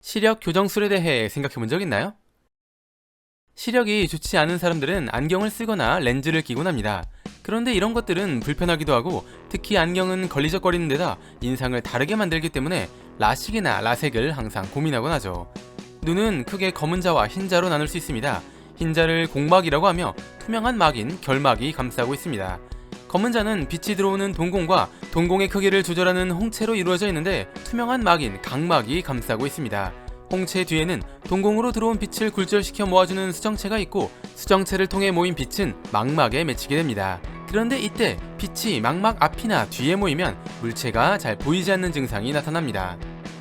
시력 교정술에 대해 생각해 본 적 있나요? 시력이 좋지 않은 사람들은 안경을 쓰거나 렌즈를 끼곤 합니다. 그런데 이런 것들은 불편하기도 하고 특히 안경은 걸리적거리는 데다 인상을 다르게 만들기 때문에 라식이나 라섹을 항상 고민하곤 하죠. 눈은 크게 검은 자와 흰 자로 나눌 수 있습니다. 흰 자를 공막이라고 하며 투명한 막인 결막이 감싸고 있습니다. 검은 자는 빛이 들어오는 동공과 동공의 크기를 조절하는 홍채로 이루어져 있는데 투명한 막인 각막이 감싸고 있습니다. 홍채 뒤에는 동공으로 들어온 빛을 굴절시켜 모아주는 수정체가 있고 수정체를 통해 모인 빛은 망막에 맺히게 됩니다. 그런데 이때 빛이 망막 앞이나 뒤에 모이면 물체가 잘 보이지 않는 증상이 나타납니다.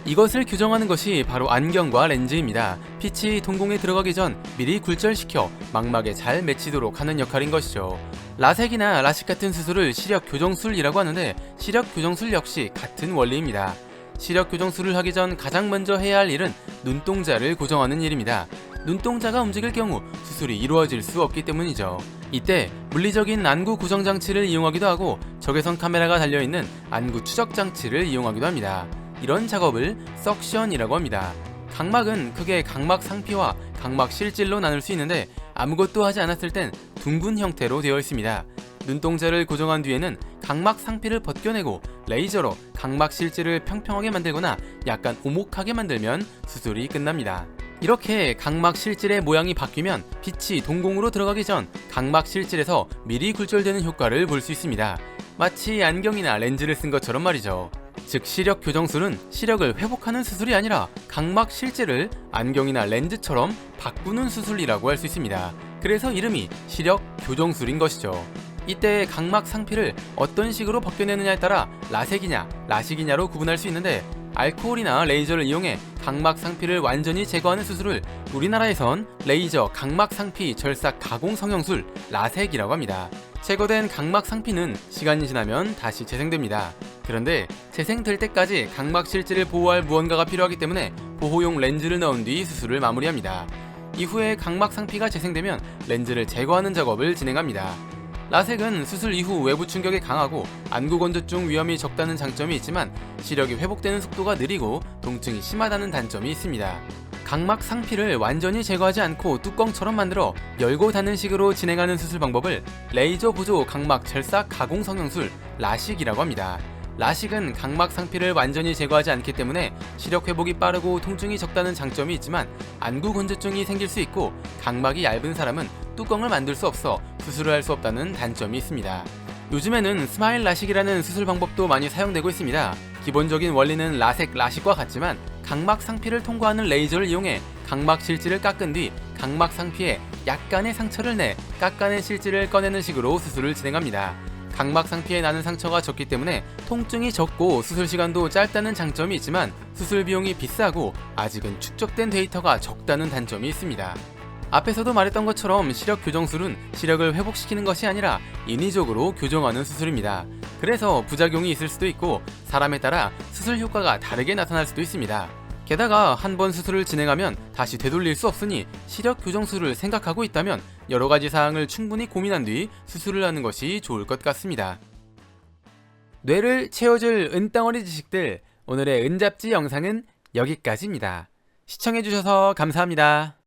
이것을 규정하는 것이 바로 안경과 렌즈입니다. 빛이 동공에 들어가기 전 미리 굴절시켜 망막에 잘 맺히도록 하는 역할인 것이죠. 라섹이나 라식 같은 수술을 시력 교정술이라고 하는데 시력 교정술 역시 같은 원리입니다. 시력 교정술을 하기 전 가장 먼저 해야 할 일은 눈동자를 고정하는 일입니다. 눈동자가 움직일 경우 수술이 이루어질 수 없기 때문이죠. 이때 물리적인 안구 고정 장치를 이용하기도 하고 적외선 카메라가 달려 있는 안구 추적 장치를 이용하기도 합니다. 이런 작업을 석션이라고 합니다. 각막은 크게 각막 상피와 각막 실질로 나눌 수 있는데 아무것도 하지 않았을 땐 둥근 형태로 되어 있습니다. 눈동자를 고정한 뒤에는 각막 상피를 벗겨내고 레이저로 각막 실질을 평평하게 만들거나 약간 오목하게 만들면 수술이 끝납니다. 이렇게 각막 실질의 모양이 바뀌면 빛이 동공으로 들어가기 전 각막 실질에서 미리 굴절되는 효과를 볼 수 있습니다. 마치 안경이나 렌즈를 쓴 것처럼 말이죠. 즉 시력 교정술은 시력을 회복하는 수술이 아니라 각막 실질을 안경이나 렌즈처럼 바꾸는 수술이라고 할 수 있습니다. 그래서 이름이 시력 교정술인 것이죠. 이때 각막 상피를 어떤 식으로 벗겨내느냐에 따라 라섹이냐 라식이냐로 구분할 수 있는데 알코올이나 레이저를 이용해 각막 상피를 완전히 제거하는 수술을 우리나라에선 레이저 각막 상피 절삭 가공 성형술 라섹이라고 합니다. 제거된 각막 상피는 시간이 지나면 다시 재생됩니다. 그런데 재생될 때까지 각막 실질을 보호할 무언가가 필요하기 때문에 보호용 렌즈를 넣은 뒤 수술을 마무리합니다. 이후에 각막 상피가 재생되면 렌즈를 제거하는 작업을 진행합니다. 라섹은 수술 이후 외부 충격이 강하고 안구 건조증 위험이 적다는 장점이 있지만 시력이 회복되는 속도가 느리고 통증이 심하다는 단점이 있습니다. 각막 상피를 완전히 제거하지 않고 뚜껑처럼 만들어 열고 닫는 식으로 진행하는 수술 방법을 레이저 보조 각막 절삭 가공 성형술 라식이라고 합니다. 라식은 각막 상피를 완전히 제거하지 않기 때문에 시력 회복이 빠르고 통증이 적다는 장점이 있지만 안구 건조증이 생길 수 있고 각막이 얇은 사람은 뚜껑을 만들 수 없어 수술을 할 수 없다는 단점이 있습니다. 요즘에는 스마일 라식이라는 수술 방법도 많이 사용되고 있습니다. 기본적인 원리는 라섹 라식과 같지만 각막 상피를 통과하는 레이저를 이용해 각막 실질을 깎은 뒤 각막 상피에 약간의 상처를 내 깎아낸 실질을 꺼내는 식으로 수술을 진행합니다. 각막 상피에 나는 상처가 적기 때문에 통증이 적고 수술 시간도 짧다는 장점이 있지만 수술 비용이 비싸고 아직은 축적된 데이터가 적다는 단점이 있습니다. 앞에서도 말했던 것처럼 시력 교정술은 시력을 회복시키는 것이 아니라 인위적으로 교정하는 수술입니다. 그래서 부작용이 있을 수도 있고 사람에 따라 수술 효과가 다르게 나타날 수도 있습니다. 게다가 한 번 수술을 진행하면 다시 되돌릴 수 없으니 시력 교정술을 생각하고 있다면 여러 가지 사항을 충분히 고민한 뒤 수술을 하는 것이 좋을 것 같습니다. 뇌를 채워줄 은덩어리 지식들 오늘의 은잡지 영상은 여기까지입니다. 시청해주셔서 감사합니다.